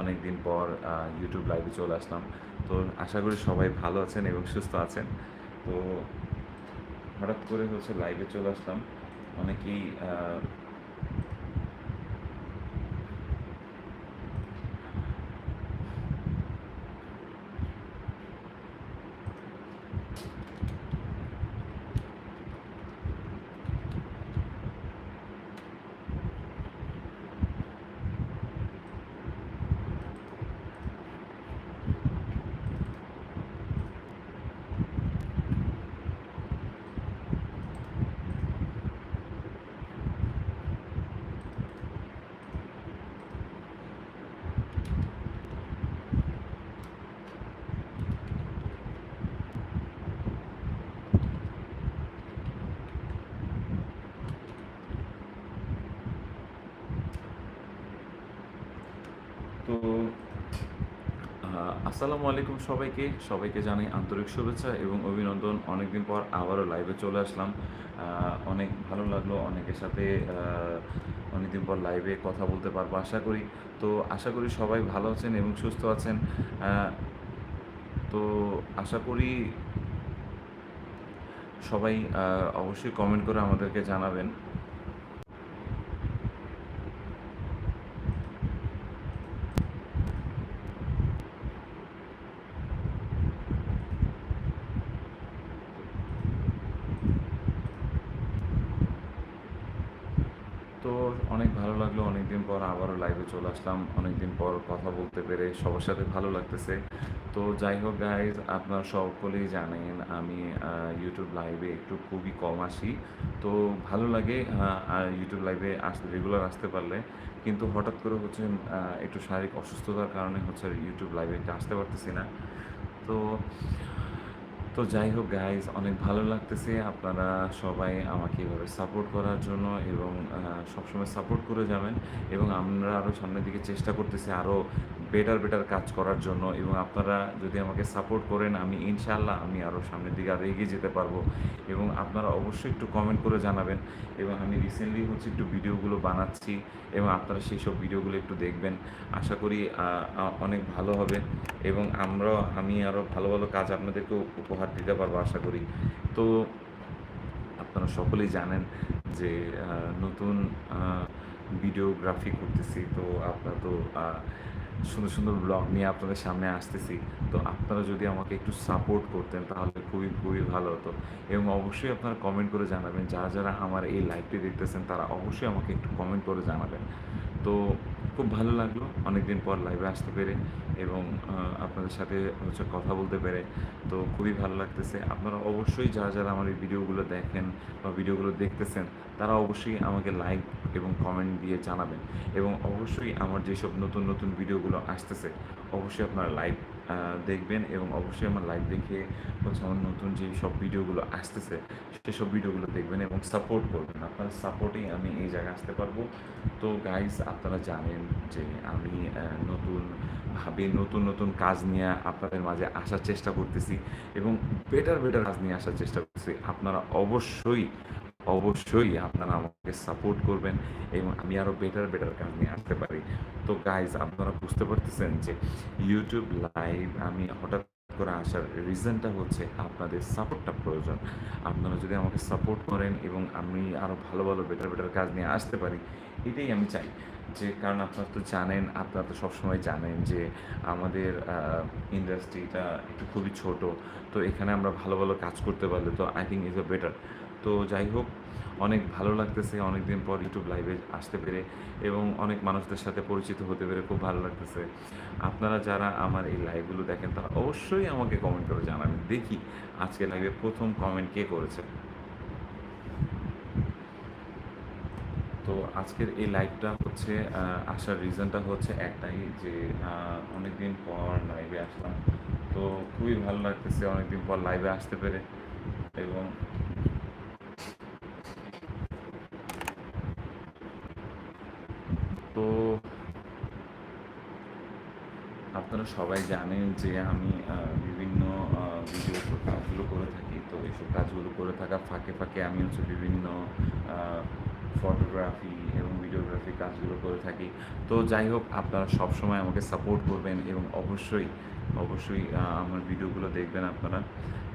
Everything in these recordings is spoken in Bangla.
অনেক দিন পর ইউটিউব লাইভে চলে আসলাম। তো আশা করি সবাই ভালো আছেন এবং সুস্থ আছেন। তো হঠাৎ করে হচ্ছে লাইভে চলে আসলাম। অনেকেই আসসালামু আলাইকুম সবাইকে। সবাইকে জানাই আন্তরিক শুভেচ্ছা এবং অভিনন্দন। অনেকদিন পর আবারও লাইভে চলে আসলাম। অনেক ভালো লাগল, অনেকের সাথে অনেকদিন পর লাইভে কথা বলতে পারব আশা করি। তো আশা করি সবাই ভালো আছেন এবং সুস্থ আছেন। তো আশা করি সবাই অবশ্যই কমেন্ট করে আমাদেরকে জানাবেন। তো অনেক ভালো লাগল, অনেকদিন পর আবারও লাইভে চলে আসলাম, অনেকদিন পর কথা বলতে পেরে সবার সাথে ভালো লাগতেছে। তো যাই হোক গাইজ আপনারা সকলেই জানেন আমি ইউটিউব লাইভে একটু খুবই কম আসি। তো ভালো লাগে ইউটিউব লাইভে আসতে রেগুলার আসতে পারলে। কিন্তু হঠাৎ করে হচ্ছে একটু শারীরিক অসুস্থতার কারণে হচ্ছে ইউটিউব লাইভে আসতে পারতেছি না। তো তো যাই হোক গাইজ অনেক ভালো লাগতেছে আপনারা সবাই আমাকে এভাবে সাপোর্ট করার জন্য এবং সবসময় সাপোর্ট করে যাবেন এবং আমরা আরও সামনের দিকে চেষ্টা করতেছি আরও বেটার বেটার কাজ করার জন্য এবং আপনারা যদি আমাকে সাপোর্ট করেন, আমি ইনশাল্লাহ আমি আরও সামনের দিকে আরও এগিয়ে যেতে পারব এবং আপনারা অবশ্যই একটু কমেন্ট করে জানাবেন এবং আমি রিসেন্টলি হচ্ছে একটু ভিডিওগুলো বানাচ্ছি এবং আপনারা সেই সব ভিডিওগুলো একটু দেখবেন। আশা করি অনেক ভালো হবে এবং আমরাও, আমি আরও ভালো ভালো কাজ আপনাদেরকে উপহার দিতে পারব আশা করি। তো আপনারা সকলেই জানেন যে নতুন ভিডিওগ্রাফি করতেছি। তো আপনারা তো সুন্দর সুন্দর ব্লগ নিয়ে আপনাদের সামনে আসতেছি। তো আপনারা যদি আমাকে একটু সাপোর্ট করতেন, তাহলে খুবই খুবই ভালো হতো। এবং অবশ্যই আপনারা কমেন্ট করে জানাবেন, যারা যারা আমার এই লাইভটি দেখতেছেন, তারা অবশ্যই আমাকে একটু কমেন্ট করে জানাবেন। তো খুব ভালো লাগল। অনেকদিন পর লাইভে আসতে পেরে এবং আপনাদের সাথে হচ্ছে কথা বলতে পেরে। তো খুবই ভালো লাগতেছে। আপনারা অবশ্যই যারা যারা আমার এই ভিডিওগুলো দেখেন বা ভিডিওগুলো দেখতেছেন, তারা অবশ্যই আমাকে লাইক এবং কমেন্ট দিয়ে জানাবেন। এবং অবশ্যই আমার যেসব নতুন নতুন ভিডিওগুলো আসতেছে, অবশ্যই আপনারা লাইভ দেখবেন এবং অবশ্যই আমার লাইভ দেখে হচ্ছে আমার নতুন যে সব ভিডিওগুলো আসতেছে সেসব ভিডিওগুলো দেখবেন এবং সাপোর্ট করবেন। আপনার সাপোর্টেই আমি এই জায়গায় আসতে পারব। তো গাইস আপনারা জানেন যে আমি নতুন ভাবে নতুন নতুন কাজ নিয়ে আপনাদের মাঝে আসার চেষ্টা করতেছি এবং বেটার বেটার কাজ নিয়ে আসার চেষ্টা করছি আপনারা অবশ্যই অবশ্যই আপনারা আমাকে সাপোর্ট করবেন এবং আমি আরও বেটার বেটার কাজ নিয়ে আসতে পারি। তো গাইজ আপনারা বুঝতে পারতেছেন যে ইউটিউব লাইভ আমি হঠাৎ করে আসার রিজনটা হচ্ছে আপনাদের সাপোর্টটা প্রয়োজন। আপনারা যদি আমাকে সাপোর্ট করেন এবং আমি আরও ভালো ভালো বেটার বেটার কাজ নিয়ে আসতে পারি, এটাই আমি চাই। যে কারণ আপনারা তো জানেন, আপনারা তো সবসময় জানেন যে আমাদের ইন্ডাস্ট্রিটা একটু খুবই ছোট। তো এখানে আমরা ভালো ভালো কাজ করতে পারলে তো I think is a better তো যাই হোক অনেক ভালো লাগতেছে অনেক দিন পর ইউটিউব লাইভে আসতে পেরে এবং অনেক মানুষদের সাথে পরিচিত হতে পেরে খুব ভালো লাগতেছে। আপনারা যারা আমার এই লাইভগুলো দেখেন, তারা অবশ্যই আমাকে কমেন্ট করে জানাবেন। দেখি আজকে লাইভে প্রথম কমেন্ট কে করেছে। তো আজকের এই লাইভটা হচ্ছে আসার রিজনটা হচ্ছে একটাই যে অনেক দিন পর লাইভে আসলাম। তো খুবই ভালো লাগতেছে অনেকদিন পর লাইভে আসতে পেরে এবং তো আপনারা সবাই জানেন যে আমি বিভিন্ন ভিডিও কাজগুলো করে থাকি। তো এইসব কাজগুলো করে থাকা ফাঁকে ফাঁকে আমি হচ্ছে বিভিন্ন ফটোগ্রাফি এবং ভিডিওগ্রাফি কাজগুলো করে থাকি। তো যাই হোক, আপনারা সবসময় আমাকে সাপোর্ট করবেন এবং অবশ্যই অবশ্যই আমার ভিডিওগুলো দেখবেন আপনারা।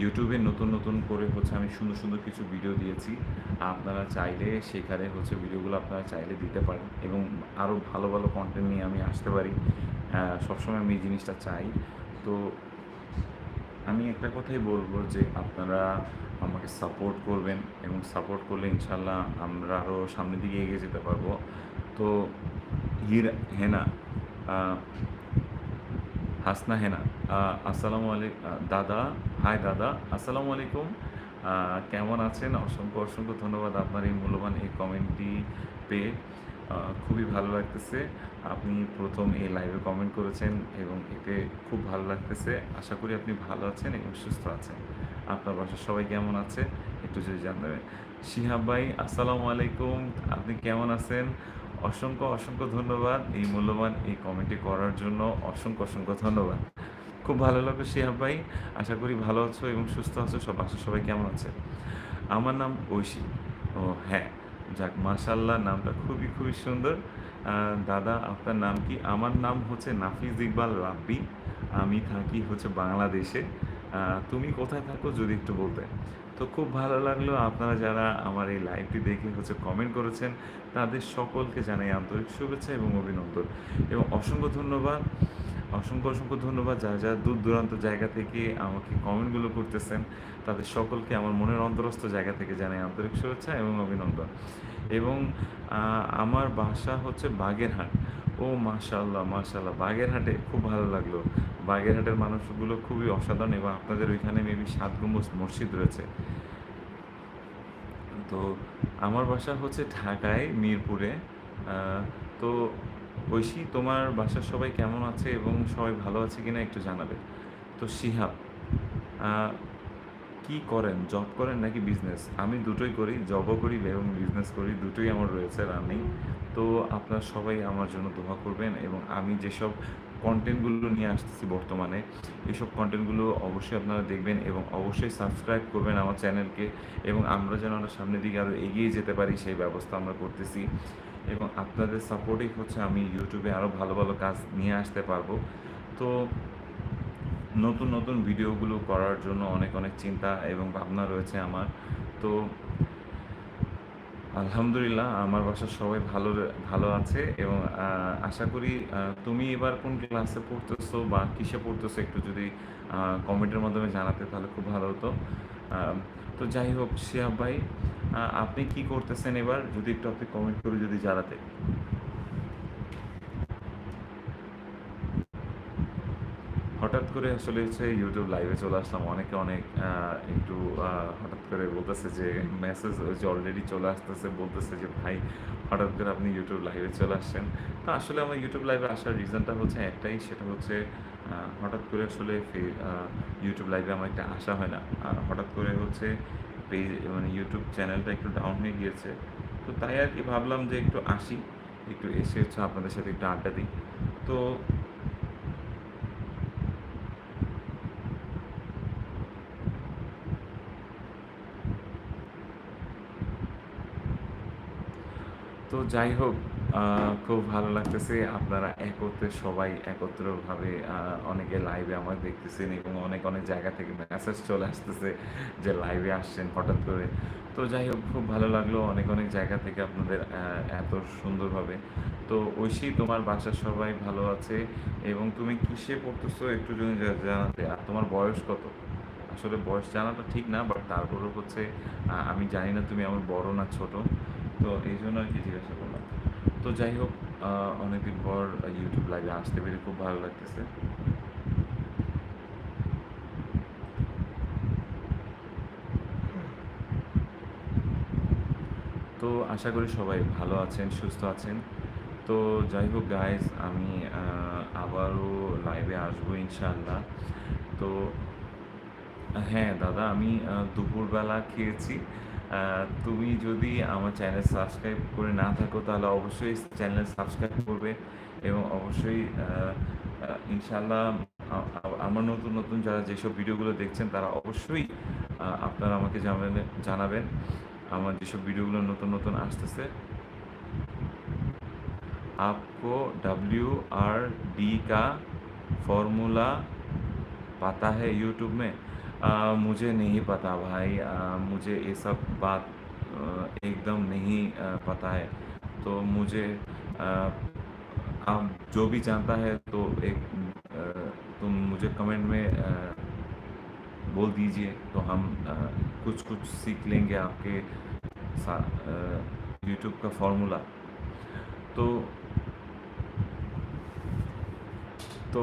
ইউটিউবে নতুন নতুন করে হচ্ছে আমি সুন্দর সুন্দর কিছু ভিডিও দিয়েছি। আপনারা চাইলে সেখানে হচ্ছে ভিডিওগুলো আপনারা চাইলে দিতে পারেন এবং আরও ভালো ভালো কন্টেন্ট নিয়ে আমি আসতে পারি। সবসময় আমি এই জিনিসটা চাই। তো আমি একটা কথাই বলব যে আপনারা আমাকে সাপোর্ট করবেন এবং সাপোর্ট করলে ইনশাল্লাহ আমরা আরও সামনের দিকে এগিয়ে যেতে পারব। তো হির হেনা হাসনা হেনা আসসালামু আলাইকুম দাদা, হাই দাদা, আসসালামু আলাইকুম। কেমন আছেন? অসংখ্য অসংখ্য ধন্যবাদ আপনার এই মূল্যবান এই কমেন্টটি পেয়ে। খুবই ভালো লাগতেছে। আপনি প্রথম এই লাইভে কমেন্ট করেছেন এবং এতে খুব ভালো লাগতেছে। আশা করি আপনি ভালো আছেন এবং সুস্থ আছেন। আপনার বাসার সবাই কেমন আছে? একটু যদি জানাবেন শিহাব ভাই, আসসালামু আলাইকুম। আপনি কেমন আছেন? অসংখ্য অসংখ্য ধন্যবাদ এই মূল্যবান এই কমেন্টটি করার জন্য। অসংখ্য অসংখ্য ধন্যবাদ। খুব ভালো লাগল শিহাব ভাই। আশা করি ভালো আছো এবং সুস্থ আছো। সব বাসার সবাই কেমন আছে? আমার নাম ঐশী। ও হ্যাঁ। যাক মাশাল্লাহ নামটা খুবই খুবই সুন্দর। দাদা, আপনার নাম কি? আমার নাম হচ্ছে নাফিজ ইকবাল রাব্বি। আমি থাকি হচ্ছে বাংলাদেশে। তুমি কোথায় থাকো যদি একটু বলতে। তো খুব ভালো লাগল আপনারা যারা আমার এই লাইভটি দেখে হচ্ছে কমেন্ট করেছেন, তাদের সকলকে জানাই আন্তরিক শুভেচ্ছা এবং অভিনন্দন। এবং অসংখ্য ধন্যবাদ, অসংখ্য অসংখ্য ধন্যবাদ যারা যারা দূর দূরান্ত জায়গা থেকে আমাকে কমেন্টগুলো করতেছেন, তাদের সকলকে আমার মনের অন্তরস্থ জায়গা থেকে জানাই আন্তরিক শুভেচ্ছা এবং অভিনন্দন। এবং আমার বাসা হচ্ছে বাগেরহাট। ও মাশাল্লাহ মাশাল্লাহ বাগেরহাটে খুব ভালো লাগল। বাগেরহাটের মানুষগুলো খুবই অসাধারণ এবং আপনাদের ওইখানে মেবি সাত গম্বুজ মসজিদ রয়েছে। তো আমার বাসা হচ্ছে ঢাকায়, মিরপুরে। তো ঐশী, তোমার বাসার সবাই কেমন আছে এবং সবাই ভালো আছে কিনা একটু জানাবে। তো শিহাব কি করেন? জব করেন নাকি বিজনেস আমি দুটোই করি জবও করি এবং বিজনেস করি, দুটোই আমার রয়েছে রানিং তো আপনারা সবাই আমার জন্য দোয়া করবেন এবং আমি যেসব কন্টেন্টগুলো নিয়ে আসতেছি বর্তমানে এইসব কন্টেন্টগুলো অবশ্যই আপনারা দেখবেন এবং অবশ্যই সাবস্ক্রাইব করবেন আমার চ্যানেলকে এবং আমরা যেন আমরা সামনের দিকে আরও এগিয়ে যেতে পারি, সেই ব্যবস্থা আমরা করতেছি। এবং আপনাদের সাপোর্টেই হচ্ছে আমি ইউটিউবে আরও ভালো ভালো কাজ নিয়ে আসতে পারব। তো নতুন নতুন ভিডিওগুলো করার জন্য অনেক অনেক চিন্তা এবং ভাবনা রয়েছে আমার। তো আলহামদুলিল্লাহ, আমার বাসার সবাই ভালো ভালো আছে এবং আশা করি তুমি এবার কোন ক্লাসে পড়তেছো বা কিসে পড়তেছো একটু যদি কমেন্টের মাধ্যমে জানাতে তাহলে খুব ভালো হতো। তো যাই হোক, শিহাব ভাই আপনি কি করতেছেন এবার? যদি একটু আপনি কমেন্ট করে যদি জানাতে হঠাৎ করে আসলে হচ্ছে ইউটিউব লাইভে চলে আসলাম। অনেকে অনেক একটু হঠাৎ করে বলতেছে যে মেসেজ যে অলরেডি চলে আসতেছে, বলতেছে যে, ভাই, হঠাৎ করে আপনি ইউটিউব লাইভে চলে আসছেন। তো আসলে আমার ইউটিউব লাইভে আসার রিজনটা হচ্ছে একটাই, সেটা হচ্ছে হঠাৎ করে আসলে ইউটিউব লাইভে আমার একটা আসা হয় না। হঠাৎ করে হচ্ছে পেজ মানে ইউটিউব চ্যানেলটা একটু ডাউন হয়ে গিয়েছে। তো তাই আর কি ভাবলাম যে একটু আসি, একটু এসে হচ্ছে আপনাদের সাথে একটু আড্ডা দিই। তো তো যাই হোক খুব ভালো লাগতেছে। আপনারা একত্রে সবাই একত্রভাবে অনেকে লাইভে আমার দেখতেছেন এবং অনেক অনেক জায়গা থেকে মেসেজ চলে আসতেছে যে লাইভে আসছেন হঠাৎ করে। তো যাই হোক, খুব ভালো লাগল অনেক অনেক জায়গা থেকে আপনাদের এত সুন্দরভাবে। তো ঐশী, তোমার বাসার সবাই ভালো আছে এবং তুমি কিসে পড়তেছো একটু যদি জানাতে? আর তোমার বয়স কত? আসলে বয়স জানাটা ঠিক না বাট তারপরেও হচ্ছে আমি জানি না তুমি আমার বড় না ছোট। তো এই জন্য আর কি জিজ্ঞাসা করলাম তো যাই হোক অনেকদিন পর ইউটিউব লাইভে আসতে পেরে খুব ভালো লাগতেছে। তো আশা করি সবাই ভালো আছেন, সুস্থ আছেন। তো যাই হোক গাইজ আমি আবারও লাইভে আসব ইনশাআল্লাহ। তো হ্যাঁ দাদা, আমি দুপুরবেলা খেয়েছি। তুমি যদি আমার চ্যানেল সাবস্ক্রাইব করে না থাকো তাহলে অবশ্যই চ্যানেল সাবস্ক্রাইব করবে এবং অবশ্যই আহ, আহ, ইনশাআল্লাহ আ- আ- আমার নতুন নতুন যারা যেসব ভিডিওগুলো দেখছেন তারা অবশ্যই আহ, আপনারা আমাকে জানাবেন জানাবেন আমার যেসব ভিডিওগুলো নতুন নতুন আসতেছে आपको डब्ल्यू आर डी का फॉर्मूला पता है यूट्यूब में आ, मुझे नहीं पता भाई आ, मुझे ये सब बात एकदम नहीं पता है। तो मुझे आप जो भी जानता है तो एक तुम मुझे कमेंट में बोल दीजिए तो हम कुछ कुछ सीख लेंगे आपके साथ यूट्यूब का फॉर्मूला तो तो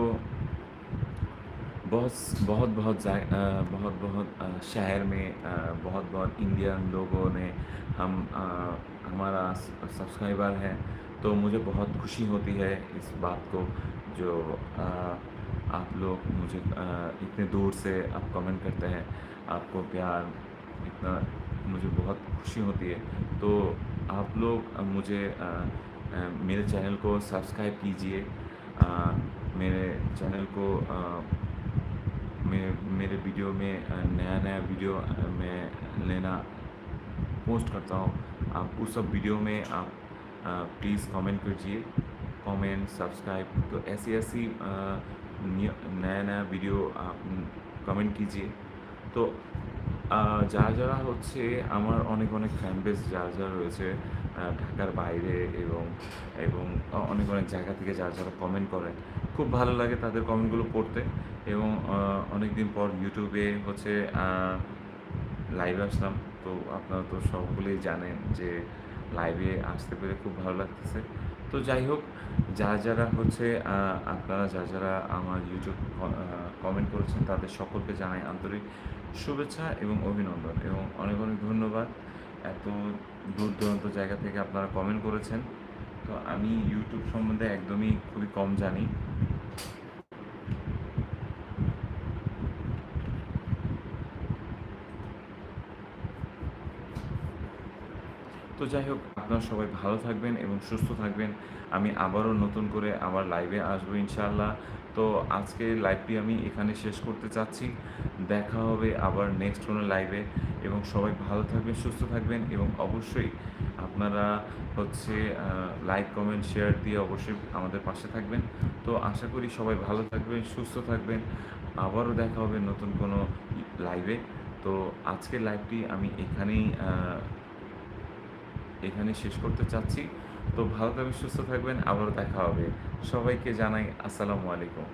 बहुत बहुत बहुत बहुत बहुत शहर में बहुत बहुत इंडियन लोगों ने हम हमारा सब्सक्राइबर है तो मुझे बहुत खुशी होती है इस बात को, जो आप लोग मुझे इतने दूर से आप कमेंट करते हैं, आपको प्यार, इतना मुझे बहुत खुशी होती है। तो आप लोग मुझे मेरे चैनल को सब्सक्राइब कीजिए मेरे चैनल को अ, मेरे मेरे वीडियो में अ, नया नया वीडियो अ, मैं लेना पोस्ट करता हूँ आप उस सब वीडियो में आप प्लीज़ कमेंट कीजिए कमेंट सब्सक्राइब तो ऐसी ऐसी अ, निय- नया नया ভিডিও কমেন্ট কিজিয়ে তো আহ, যারা যারা হচ্ছে আমার অনেক অনেক ফ্যান বেস যারা যারা রয়েছে আহ, ঢাকার বাইরে এবং এবং অ- অনেক অনেক জায়গা থেকে যারা যারা কমেন্ট করেন খুব ভালো লাগে তাদের কমেন্টগুলো পড়তে এবং অনেক দিন পর ইউটিউবে হচ্ছে লাইভে আসলাম। তো আপনারা তো সবগুলোই জানেন যে লাইভে আসতে পেরে খুব ভালো লাগতেছে। তো যাই হোক যারা যারা হচ্ছে আপনারা যারা যারা আমার ইউটিউব কমেন্ট করেছেন তাদের সকলকে জানাই আন্তরিক শুভেচ্ছা এবং অভিনন্দন এবং অনেক অনেক ধন্যবাদ। এত দূর দূরান্ত জায়গা থেকে আপনারা কমেন্ট করেছেন। তো আমি ইউটিউব সম্বন্ধে একদমই খুবই কম জানি। তো যাই হোক, আপনারা সবাই ভালো থাকবেন এবং সুস্থ থাকবেন। আমি আবারও নতুন করে আবার লাইভে আসব ইনশাআল্লাহ। তো আজকে লাইভটি আমি এখানে শেষ করতে চাচ্ছি। দেখা হবে আবার নেক্সট কোনো লাইভে এবং সবাই ভালো থাকবেন, সুস্থ থাকবেন এবং অবশ্যই আপনারা হচ্ছে লাইক কমেন্ট শেয়ার দিয়ে অবশ্যই আমাদের পাশে থাকবেন। তো আশা করি সবাই ভালো থাকবেন, সুস্থ থাকবেন। আবারও দেখা হবে নতুন কোনো লাইভে তো আজকের লাইভটি আমি এখানেই এখানে শেষ করতে চাচ্ছি। তো ভালো থাকবেন, সুস্থ থাকবেন। আবারও দেখা হবে। সবাইকে জানাই আসসালামু আলাইকুম।